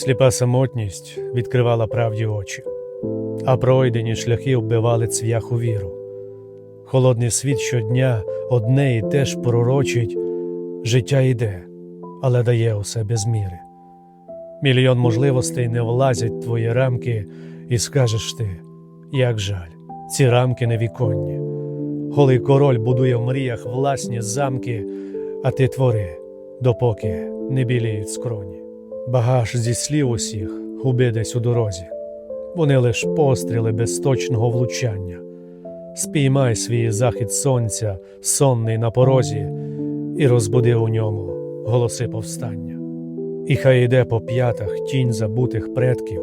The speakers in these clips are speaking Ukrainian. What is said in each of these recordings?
Сліпа самотність відкривала правді очі, а пройдені шляхи вбивали цвяху віру. Холодний світ щодня одне і те ж пророчить життя йде, але дає усе без міри. Мільйон можливостей не влазять в твої рамки, і скажеш ти, як жаль, ці рамки невіконні. Голий король будує в мріях власні замки, а ти твори, допоки не біліють скроні. Багаж зі слів усіх губи десь у дорозі. Вони лиш постріли без точного влучання. Спіймай свій захід сонця, сонний на порозі, і розбуди у ньому голоси повстання. І хай іде по п'ятах тінь забутих предків,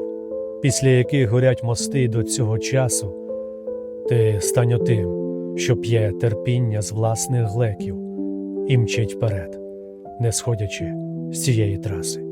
після яких горять мости до цього часу, ти стань отим, що п'є терпіння з власних глеків і мчить вперед, не сходячи з цієї траси.